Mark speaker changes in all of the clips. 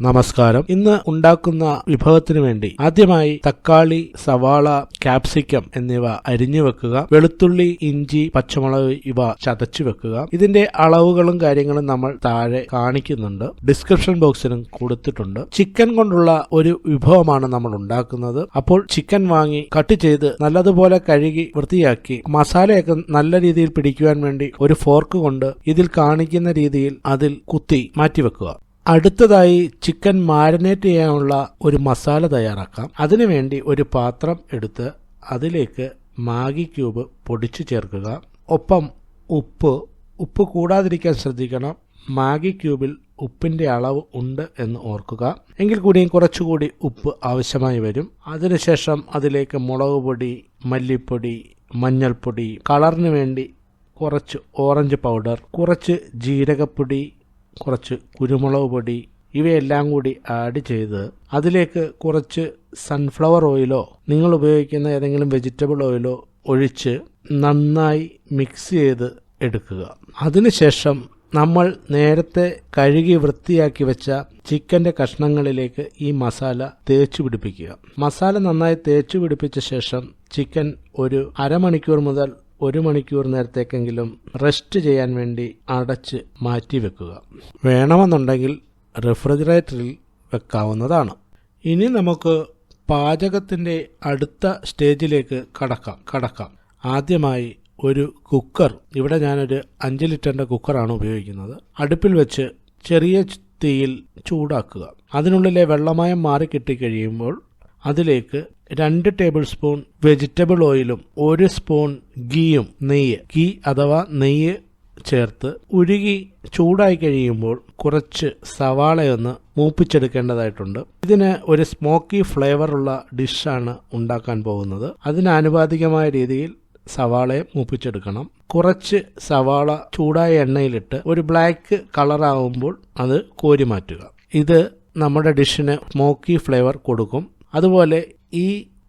Speaker 1: നമസ്കാരം. ഇന്ന് ഉണ്ടാക്കുന്ന വിഭവത്തിന് വേണ്ടി ആദ്യമായി തക്കാളി സവാള ക്യാപ്സിക്കം എന്നിവ അരിഞ്ഞു വെക്കുക. വെളുത്തുള്ളി ഇഞ്ചി പച്ചമുളക് ഇവ ചതച്ചു വെക്കുക. ഇതിന്റെ അളവുകളും കാര്യങ്ങളും നമ്മൾ താഴെ കാണിക്കുന്നുണ്ട്. ഡിസ്ക്രിപ്ഷൻ ബോക്സിലും കൊടുത്തിട്ടുണ്ട്. ചിക്കൻ കൊണ്ടുള്ള ഒരു വിഭവമാണ് നമ്മൾ ഉണ്ടാക്കുന്നത്. അപ്പോൾ ചിക്കൻ വാങ്ങി കട്ട് ചെയ്ത് നല്ലതുപോലെ കഴുകി വൃത്തിയാക്കി മസാലയൊക്കെ നല്ല രീതിയിൽ പിടിക്കുവാൻ വേണ്ടി ഒരു ഫോർക്ക് കൊണ്ട് ഇതിൽ കാണിക്കുന്ന രീതിയിൽ അതിൽ കുത്തി മാറ്റിവെക്കുക അടുത്തതായി ചിക്കൻ മാരിനേറ്റ് ചെയ്യാനുള്ള ഒരു മസാല തയ്യാറാക്കാം. അതിനുവേണ്ടി ഒരു പാത്രം എടുത്ത് അതിലേക്ക് മാഗി ക്യൂബ് പൊടിച്ചു ചേർക്കുക. ഒപ്പം ഉപ്പ് ഉപ്പ് കൂടാതിരിക്കാൻ ശ്രദ്ധിക്കണം. മാഗി ക്യൂബിൽ ഉപ്പിന്റെ അളവ് ഉണ്ട് എന്ന് ഓർക്കുക. എങ്കിൽ കൂടിയും കുറച്ചുകൂടി ഉപ്പ് ആവശ്യമായി വരും. അതിനുശേഷം അതിലേക്ക് മുളക് പൊടി മല്ലിപ്പൊടി മഞ്ഞൾപ്പൊടി കളറിന് വേണ്ടി കുറച്ച് ഓറഞ്ച് പൗഡർ കുറച്ച് ജീരകപ്പൊടി കുറച്ച് കുരുമുളക് പൊടി ഇവയെല്ലാം കൂടി ആഡ് ചെയ്ത് അതിലേക്ക് കുറച്ച് സൺഫ്ലവർ ഓയിലോ നിങ്ങൾ ഉപയോഗിക്കുന്ന ഏതെങ്കിലും വെജിറ്റബിൾ ഓയിലോ ഒഴിച്ച് നന്നായി മിക്സ് ചെയ്ത് എടുക്കുക. അതിനുശേഷം നമ്മൾ നേരത്തെ കഴുകി വൃത്തിയാക്കി വെച്ച ചിക്കന്റെ കഷ്ണങ്ങളിലേക്ക് ഈ മസാല തേച്ചു പിടിപ്പിക്കുക. മസാല നന്നായി തേച്ചു പിടിപ്പിച്ച ശേഷം ചിക്കൻ ഒരു അരമണിക്കൂർ മുതൽ ഒരു മണിക്കൂർ നേരത്തേക്കെങ്കിലും റെസ്റ്റ് ചെയ്യാൻ വേണ്ടി അടച്ച് മാറ്റി വെക്കുക. വേണമെന്നുണ്ടെങ്കിൽ റെഫ്രിജറേറ്ററിൽ വെക്കാവുന്നതാണ്. ഇനി നമുക്ക് പാചകത്തിന്റെ അടുത്ത സ്റ്റേജിലേക്ക് കടക്കാം കടക്കാം. ആദ്യമായി ഒരു കുക്കർ ഇവിടെ ഞാനൊരു അഞ്ച് ലിറ്ററിന്റെ കുക്കറാണ് ഉപയോഗിക്കുന്നത്. അടുപ്പിൽ വെച്ച് ചെറിയ തീയിൽ ചൂടാക്കുക. അതിനുള്ളിലെ വെള്ളമയം മാറി കിട്ടിക്കഴിയുമ്പോൾ അതിലേക്ക് രണ്ട് ടേബിൾ സ്പൂൺ വെജിറ്റബിൾ ഓയിലും ഒരു സ്പൂൺ ഗീയും നെയ്യ്. ഗീ അഥവാ നെയ്യ് ചേർത്ത് ഉരുകി ചൂടായി കഴിയുമ്പോൾ കുറച്ച് സവാളയൊന്ന് മൂപ്പിച്ചെടുക്കേണ്ടതായിട്ടുണ്ട്. ഇതിന് ഒരു സ്മോക്കി ഫ്ലേവറുള്ള ഡിഷാണ് ഉണ്ടാക്കാൻ പോകുന്നത്. അതിന് ആനുപാതികമായ രീതിയിൽ സവാളയെ മൂപ്പിച്ചെടുക്കണം. കുറച്ച് സവാള ചൂടായ എണ്ണയിലിട്ട് ഒരു ബ്ലാക്ക് കളറാകുമ്പോൾ അത് കോരി മാറ്റുക. ഇത് നമ്മുടെ ഡിഷിന് സ്മോക്കി ഫ്ലേവർ കൊടുക്കും. അതുപോലെ ഈ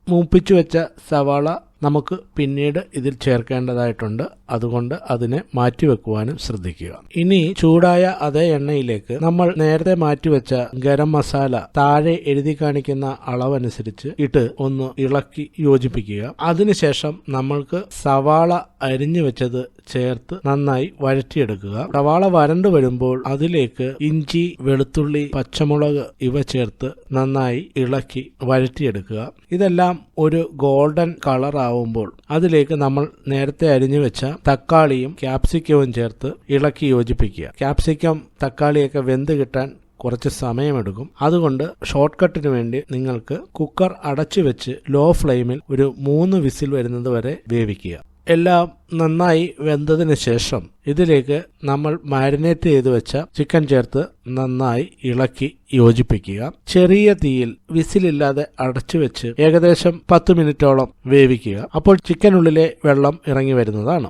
Speaker 1: മൂപ്പിച്ചു വെച്ച സവാള നമുക്ക് പിന്നീട് ഇതിൽ ചേർക്കേണ്ടതായിട്ടുണ്ട്. അതുകൊണ്ട് അതിനെ മാറ്റിവെക്കുവാനും ശ്രദ്ധിക്കുക. ഇനി ചൂടായ അതേ എണ്ണയിലേക്ക് നമ്മൾ നേരത്തെ മാറ്റിവെച്ച ഗരം മസാല താഴെ എഴുതി കാണിക്കുന്ന അളവനുസരിച്ച് ഇട്ട് ഒന്ന് ഇളക്കി യോജിപ്പിക്കുക. അതിനുശേഷം നമ്മൾക്ക് സവാള അരിഞ്ഞു വെച്ചത് ചേർത്ത് നന്നായി വഴറ്റിയെടുക്കുക. സവാള വരണ്ടു വരുമ്പോൾ അതിലേക്ക് ഇഞ്ചി വെളുത്തുള്ളി പച്ചമുളക് ഇവ ചേർത്ത് നന്നായി ഇളക്കി വഴറ്റിയെടുക്കുക. ഇതെല്ലാം ഒരു ഗോൾഡൻ കളർ ആവുമ്പോൾ അതിലേക്ക് നമ്മൾ നേരത്തെ അരിഞ്ഞു വെച്ച തക്കാളിയും ക്യാപ്സിക്കവും ചേർത്ത് ഇളക്കി യോജിപ്പിക്കുക. ക്യാപ്സിക്കം തക്കാളിയൊക്കെ വെന്ത് കിട്ടാൻ കുറച്ച് സമയമെടുക്കും. അതുകൊണ്ട് ഷോർട്ട് കട്ടിന് വേണ്ടി നിങ്ങൾക്ക് കുക്കർ അടച്ചു വെച്ച് ലോ ഫ്ലെയിമിൽ ഒരു മൂന്ന് വിസിൽ വരുന്നത് വരെ വേവിക്കുക. എല്ലാം നന്നായി വെന്തതിന് ശേഷം ഇതിലേക്ക് നമ്മൾ മാരിനേറ്റ് ചെയ്ത് വെച്ച ചിക്കൻ ചേർത്ത് നന്നായി ഇളക്കി യോജിപ്പിക്കുക. ചെറിയ തീയിൽ വിസിലില്ലാതെ അടച്ചു വെച്ച് ഏകദേശം പത്ത് മിനിറ്റോളം വേവിക്കുക. അപ്പോൾ ചിക്കനുള്ളിലെ വെള്ളം ഇറങ്ങി വരുന്നതാണ്.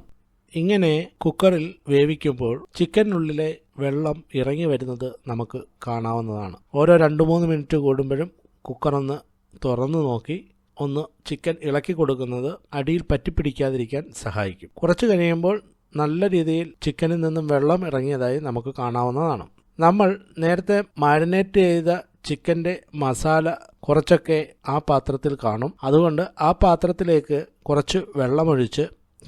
Speaker 1: ഇങ്ങനെ കുക്കറിൽ വേവിക്കുമ്പോൾ ചിക്കനുള്ളിലെ വെള്ളം ഇറങ്ങി വരുന്നത് നമുക്ക് കാണാവുന്നതാണ്. ഓരോ രണ്ട് മൂന്ന് മിനിറ്റ് കൂടുമ്പോഴും കുക്കറൊന്ന് തുറന്നു നോക്കി ഒന്ന് ചിക്കൻ ഇളക്കി കൊടുക്കുന്നത് അടിയിൽ പറ്റിപ്പിടിക്കാതിരിക്കാൻ സഹായിക്കും. കുറച്ച് കഴിയുമ്പോൾ നല്ല രീതിയിൽ ചിക്കനിൽ നിന്നും വെള്ളം ഇറങ്ങിയതായി നമുക്ക് കാണാവുന്നതാണ്. നമ്മൾ നേരത്തെ മാരിനേറ്റ് ചെയ്ത ചിക്കന്റെ മസാല കുറച്ചൊക്കെ ആ പാത്രത്തിൽ കാണും. അതുകൊണ്ട് ആ പാത്രത്തിലേക്ക് കുറച്ച് വെള്ളമൊഴിച്ച്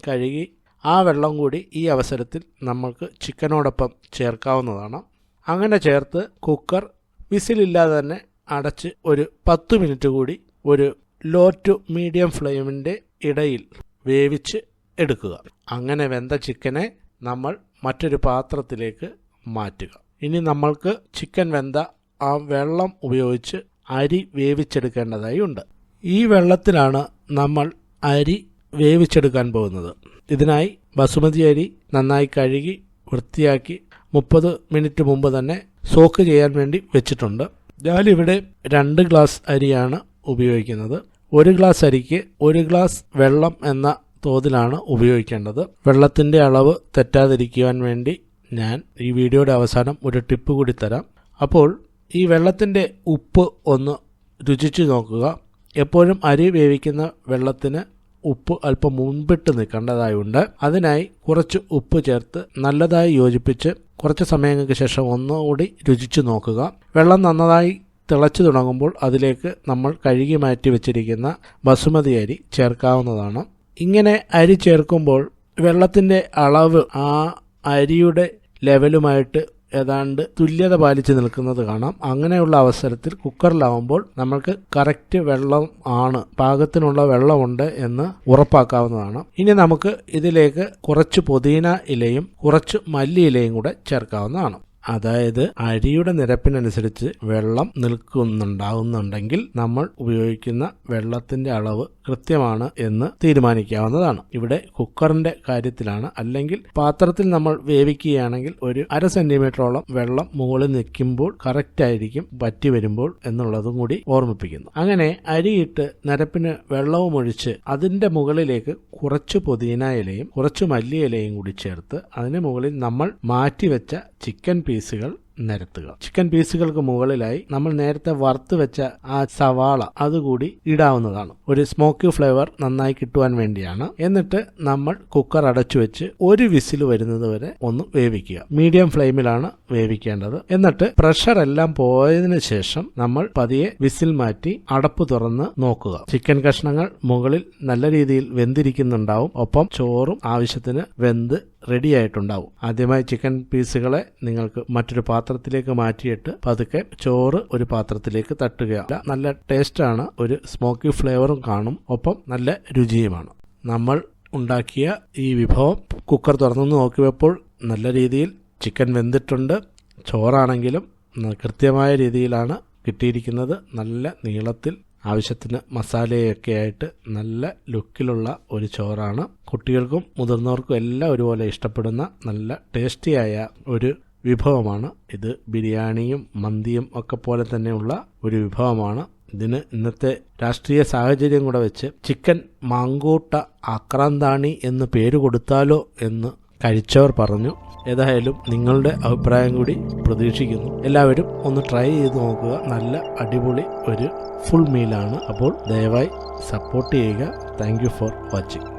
Speaker 1: കഴുകി ആ വെള്ളം കൂടി ഈ അവസരത്തിൽ നമ്മൾക്ക് ചിക്കനോടൊപ്പം ചേർക്കാവുന്നതാണ്. അങ്ങനെ ചേർത്ത് കുക്കർ വിസിലില്ലാതെ തന്നെ അടച്ച് ഒരു പത്ത് മിനിറ്റ് കൂടി ഒരു ലോ ടു മീഡിയം ഫ്ലെയിമിന്റെ ഇടയിൽ വേവിച്ച് എടുക്കുക. അങ്ങനെ വെന്ത ചിക്കനെ നമ്മൾ മറ്റൊരു പാത്രത്തിലേക്ക് മാറ്റുക. ഇനി നമ്മൾക്ക് ചിക്കൻ വെന്ത ആ വെള്ളം ഉപയോഗിച്ച് അരി വേവിച്ചെടുക്കേണ്ടതായി ഉണ്ട്. ഈ വെള്ളത്തിലാണ് നമ്മൾ അരി വേവിച്ചെടുക്കാൻ പോകുന്നത്. ഇതിനായി ബസുമതി അരി നന്നായി കഴുകി വൃത്തിയാക്കി മുപ്പത് മിനിറ്റ് മുമ്പ് തന്നെ സോക്ക് ചെയ്യാൻ വേണ്ടി വെച്ചിട്ടുണ്ട്. ഞാനിവിടെ രണ്ട് ഗ്ലാസ് അരിയാണ് ഉപയോഗിക്കുന്നത്. ഒരു ഗ്ലാസ് അരിക്ക് ഒരു ഗ്ലാസ് വെള്ളം എന്ന തോതിലാണ് ഉപയോഗിക്കേണ്ടത്. വെള്ളത്തിന്റെ അളവ് തെറ്റാതിരിക്കുവാൻ വേണ്ടി ഞാൻ ഈ വീഡിയോയുടെ അവസാനം ഒരു ടിപ്പ് കൂടി തരാം. അപ്പോൾ ഈ വെള്ളത്തിന്റെ ഉപ്പ് ഒന്ന് രുചിച്ചു നോക്കുക. എപ്പോഴും അരി വേവിക്കുന്ന വെള്ളത്തിന് ഉപ്പ് അല്പം മുൻപിട്ട് നിൽക്കേണ്ടതായുണ്ട്. അതിനായി കുറച്ച് ഉപ്പ് ചേർത്ത് നല്ലതായി യോജിപ്പിച്ച് കുറച്ച് സമയങ്ങൾക്ക് ശേഷം ഒന്നുകൂടി രുചിച്ചു നോക്കുക. വെള്ളം നന്നതായി തിളച്ചു തുടങ്ങുമ്പോൾ അതിലേക്ക് നമ്മൾ കഴുകി മാറ്റി വെച്ചിരിക്കുന്ന ബസുമതി അരി ചേർക്കാവുന്നതാണ്. ഇങ്ങനെ അരി ചേർക്കുമ്പോൾ വെള്ളത്തിന്റെ അളവ് ആ അരിയുടെ ലെവലുമായിട്ട് ഏതാണ്ട് തുല്യത പാലിച്ച് നിൽക്കുന്നത് കാണാം. അങ്ങനെയുള്ള അവസരത്തിൽ കുക്കറിലാവുമ്പോൾ നമ്മൾക്ക് കറക്റ്റ് വെള്ളം ആണ് പാകത്തിനുള്ള വെള്ളമുണ്ട് എന്ന് ഉറപ്പാക്കാവുന്നതാണ്. ഇനി നമുക്ക് ഇതിലേക്ക് കുറച്ച് പുതിന ഇലയും കുറച്ച് മല്ലി ഇലയും കൂടെ ചേർക്കാവുന്നതാണ്. അതായത് അരിയുടെ നിരപ്പിനനുസരിച്ച് വെള്ളം നിൽക്കുന്നുണ്ടാകുന്നുണ്ടെങ്കിൽ നമ്മൾ ഉപയോഗിക്കുന്ന വെള്ളത്തിന്റെ അളവ് കൃത്യമാണ് എന്ന് തീരുമാനിക്കാവുന്നതാണ്. ഇവിടെ കുക്കറിന്റെ കാര്യത്തിലാണ്. അല്ലെങ്കിൽ പാത്രത്തിൽ നമ്മൾ വേവിക്കുകയാണെങ്കിൽ ഒരു അര സെന്റിമീറ്ററോളം വെള്ളം മുകളിൽ നിൽക്കുമ്പോൾ കറക്റ്റ് ആയിരിക്കും പറ്റി വരുമ്പോൾ എന്നുള്ളതും കൂടി ഓർമ്മിപ്പിക്കുന്നു. അങ്ങനെ അരിയിട്ട് നിരപ്പിന് വെള്ളവും ഒഴിച്ച് അതിന്റെ മുകളിലേക്ക് കുറച്ച് പുതിന ഇലയും കുറച്ച് മല്ലി ഇലയും കൂടി ചേർത്ത് അതിന് മുകളിൽ നമ്മൾ മാറ്റിവെച്ച ചിക്കൻ പീസുകൾ നിരത്തുക. ചിക്കൻ പീസുകൾക്ക് മുകളിലായി നമ്മൾ നേരത്തെ വറുത്ത് വെച്ച ആ സവാള അതുകൂടി ഇടാവുന്നതാണ് ഒരു സ്മോക്കി ഫ്ലേവർ നന്നായി കിട്ടുവാൻ വേണ്ടിയാണ്. എന്നിട്ട് നമ്മൾ കുക്കർ അടച്ചു വെച്ച് ഒരു വിസിൽ വരുന്നത് വരെ ഒന്ന് വേവിക്കുക. മീഡിയം ഫ്ലെയിമിലാണ് വേവിക്കേണ്ടത്. എന്നിട്ട് പ്രഷർ എല്ലാം പോയതിന് ശേഷം നമ്മൾ പതിയെ വിസിൽ മാറ്റി അടപ്പ് തുറന്ന് നോക്കുക. ചിക്കൻ കഷ്ണങ്ങൾ മുകളിൽ നല്ല രീതിയിൽ വെന്തിരിക്കുന്നുണ്ടാവും. ഒപ്പം ചോറും ആവശ്യത്തിന് വെന്ത് റെഡിയായിട്ടുണ്ടാവും ആദ്യമായി ചിക്കൻ പീസുകളെ നിങ്ങൾക്ക് മറ്റൊരു പാത്രത്തിലേക്ക് മാറ്റിയിട്ട് പതുക്കെ ചോറ് ഒരു പാത്രത്തിലേക്ക് തട്ടുക നല്ല ടേസ്റ്റാണ് ഒരു സ്മോക്കി ഫ്ലേവറും കാണും ഒപ്പം നല്ല രുചിയുമാണ്. നമ്മൾ ഉണ്ടാക്കിയ ഈ വിഭവം കുക്കർ തുറന്നു നോക്കിയപ്പോൾ നല്ല രീതിയിൽ ചിക്കൻ വെന്തിട്ടുണ്ട്. ചോറാണെങ്കിലും കൃത്യമായ രീതിയിലാണ് കിട്ടിയിരിക്കുന്നത്. നല്ല നീളത്തിൽ ആവശ്യത്തിന് മസാലയൊക്കെ ആയിട്ട് നല്ല ലുക്കിലുള്ള ഒരു ചോറാണ്. കുട്ടികൾക്കും മുതിർന്നവർക്കും എല്ലാം ഒരുപോലെ ഇഷ്ടപ്പെടുന്ന നല്ല ടേസ്റ്റിയായ ഒരു വിഭവമാണ്. ഇത് ബിരിയാണിയും മന്തിയും ഒക്കെ പോലെ തന്നെയുള്ള ഒരു വിഭവമാണ്. ഇതിന് ഇന്നത്തെ രാഷ്ട്രീയ സാഹചര്യം കൂടെ വെച്ച് ചിക്കൻ മാങ്കൂട്ട ആക്രാന്താണി എന്ന് പേര് കൊടുത്താലോ എന്ന് കഴിച്ചവർ പറഞ്ഞു. ഏതായാലും നിങ്ങളുടെ അഭിപ്രായം കൂടി പ്രതീക്ഷിക്കുന്നു. എല്ലാവരും ഒന്ന് ട്രൈ ചെയ്ത് നോക്കുക. നല്ല അടിപൊളി ഒരു ഫുൾ മീലാണ്. അപ്പോൾ ദയവായി സപ്പോർട്ട് ചെയ്യുക. Thank for watching.